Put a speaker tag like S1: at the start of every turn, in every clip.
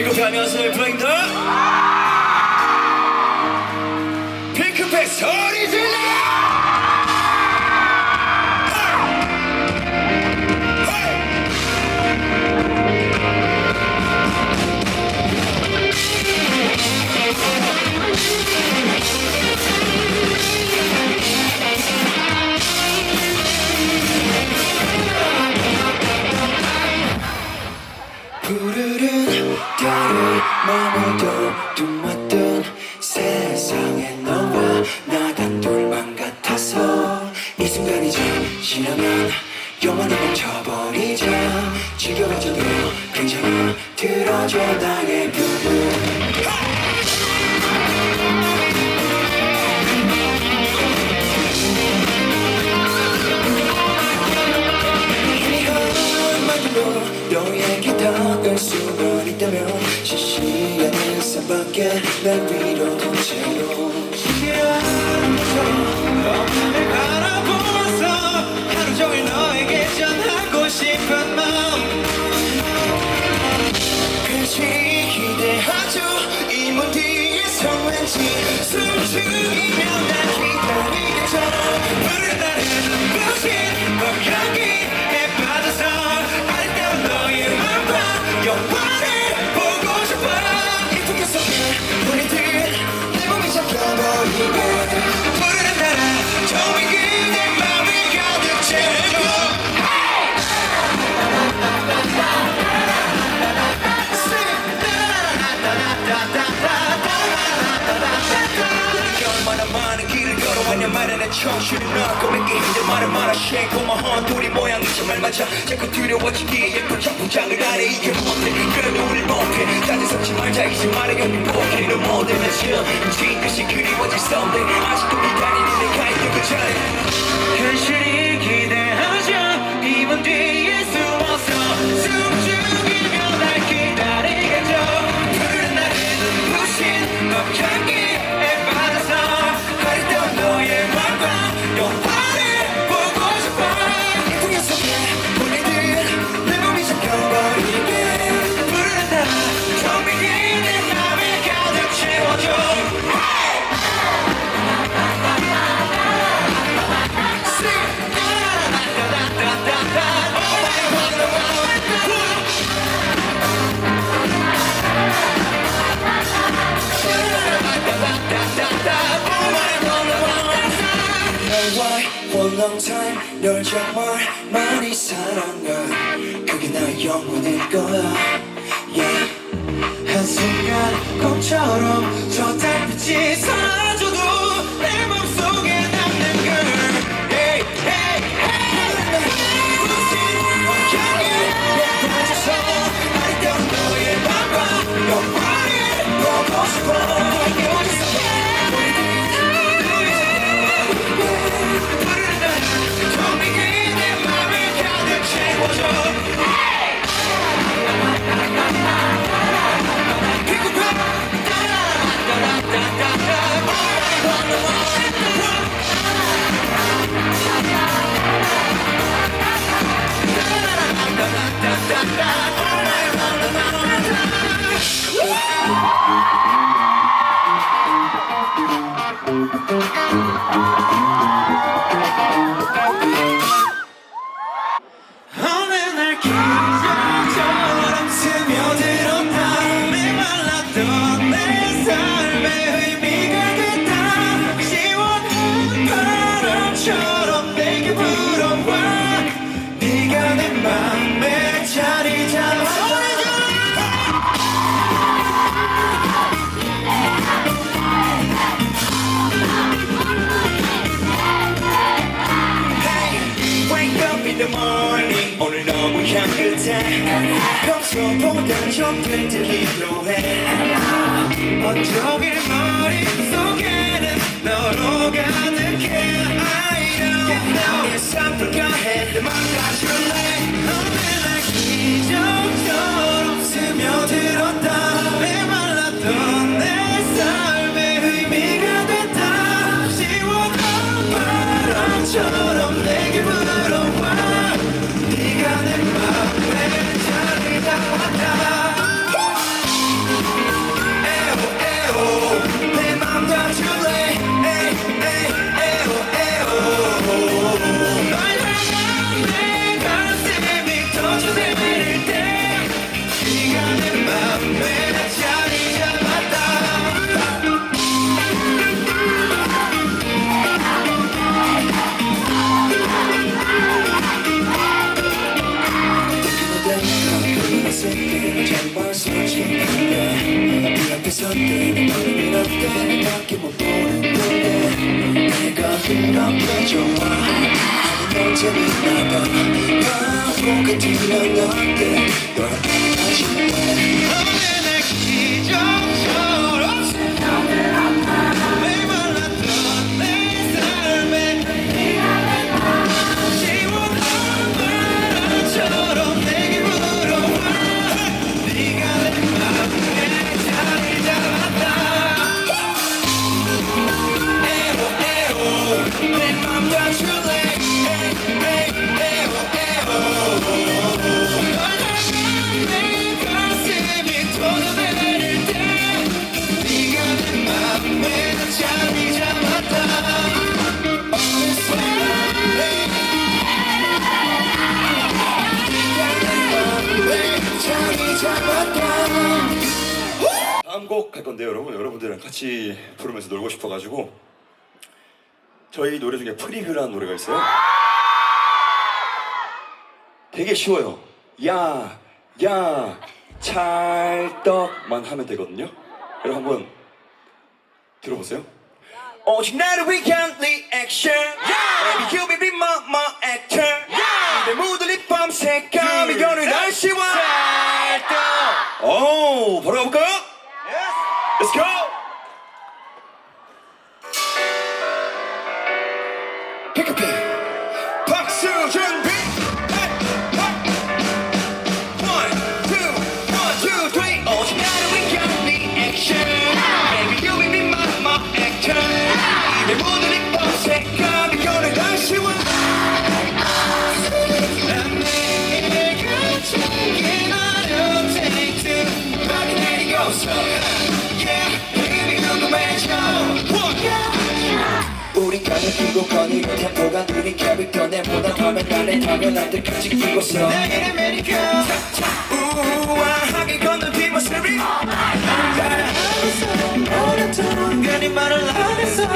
S1: 안녕하세요 블랙더 핑크백 소리 질러 푸르 른 별을 머물던 뚱맞던 세상에 너와 나 단 둘만 같아서 이 순간이 지나면 영원히 멈춰버리자. 지겨워져도 괜찮아 들어줘 나의 부분 너에게 일상 말하는 청춘은 너고 믿기 힘든 말을 말아. My heart. 둘이 모양이 정말 맞아. 자꾸 두려워지기에 예쁜 청풍장을 안에 이게 못해 그래도 우릴 못해 다들 섞지 말자. 이제 말해. 여기 못해 지금 지금까지 그리워질 something 아직도 기다리는 내가 있던 그 자리 현실이 long time. 널 정말 많이 사랑해. 그게 나의 영혼일 거야. Yeah. 한순간 꿈처럼 저 달빛이 사라져 처럼 내게 불어와. 네가 내맘 평소보다 좀 들뜨기 필요해 온종일 머릿속에는 너로 가득해 내가 그렇게 좋아 넌 재밌나봐 바보 같으면 어때 널 안아
S2: 다음 곡 할 건데요, 여러분. 여러분들이랑 같이 부르면서 놀고 싶어가지고 저희 노래 중에 프리뷰라는 노래가 있어요. 되게 쉬워요. 야, 야, 찰떡만 하면 되거든요. 여러분 한번 들어보세요.
S1: 오직 나를 위한 리액션 Baby you be my my actor 내 립밤 색감이 여느 날씨와 끼고 거니고 템포가 캐릭터 내보다 화면 안에 당연한 듯까지 끼고서
S3: 나의 아메리카
S1: 우아하게 걷는 뒷모습이.
S3: 오랫동안 괜히 말을 안 했어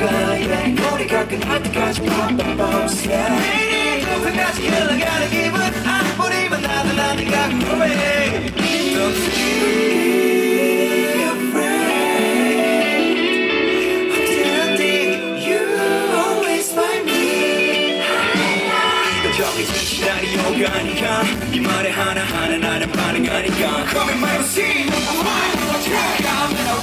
S1: 우리가 끝날 때까지 팝팝팝
S3: 매일 꿈까지 흘러가는 기분 아무리만 나도 난 네가 궁금해 Don't be afraid of the ending You always find me
S1: 저기 시나리오가 아니야 이 말에 하나하나 나는 반응하니까 Call me my routine Number one, number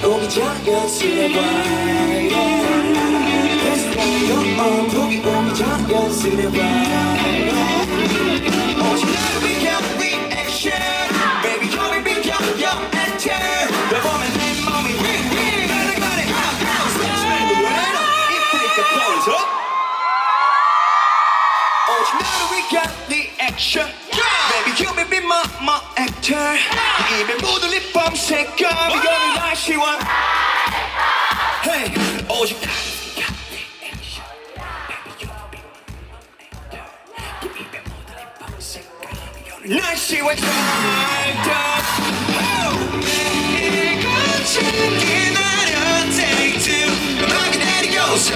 S1: 보기 why you're on 보기 전 연습해봐 오직 나를 위한 reaction Baby your you be my, my actor 이 입에 립밤 색감이 여는 날씨와. Hey 오직 날씨와 찰떡
S3: 매일 갑자기 나를 take to 음악이 내리고서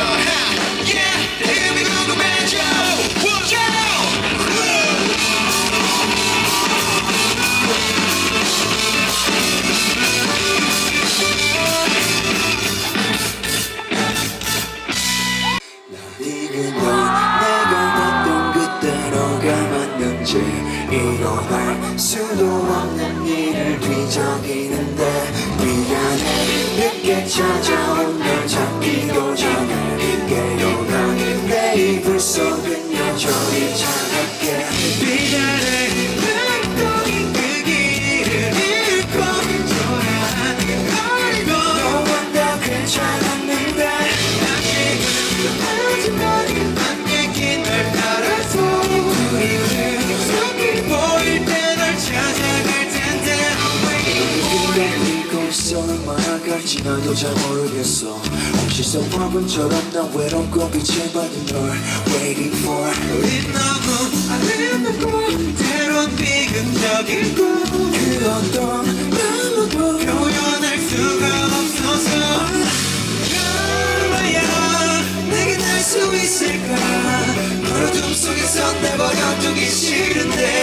S3: 나도 잘 모르겠어. 혹시 서브처럼 난 외롭고 빛을 받은 널 waiting for. 우린 너무 아름답고 때론 비근적이고 그 어떤 마음도 표현할 수가 없어서 얼마야. 내게 날 수 있을까? 널 어둠 속에서 내 버려 두기 싫은데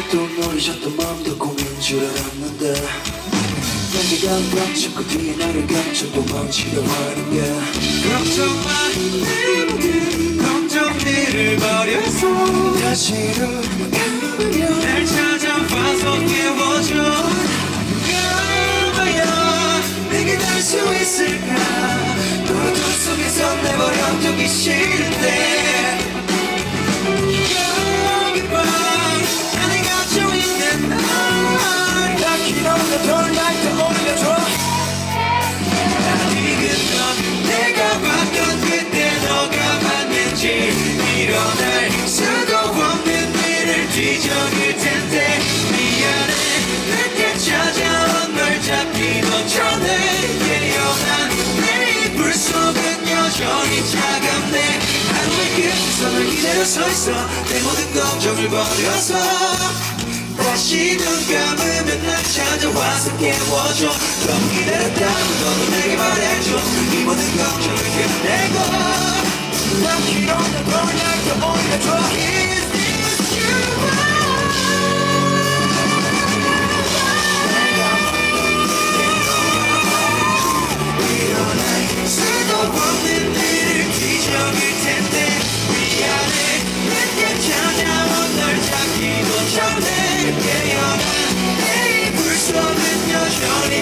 S3: 날또 노리셨던 마음도 꿈인 줄 알았는데 감정 그 뒤에 나를 감춰 도망치려 하는 게 걱정 마내 모든 걱정들을 버려서 다시로 가면 날 찾아와서 깨워줘. 얼마야. 내게 날수 있을까? 너를 돈 속에서 내버려 두기 싫은데 기다려 서 있어. 내 모든 걱정을 버려서. 다시 눈 감으면 날 찾아와서 깨워줘. 너무 기다렸다고 너도 내게 말해줘. 이 모든 걱정을 끝내고. 난 기록나 돌날때 올려줘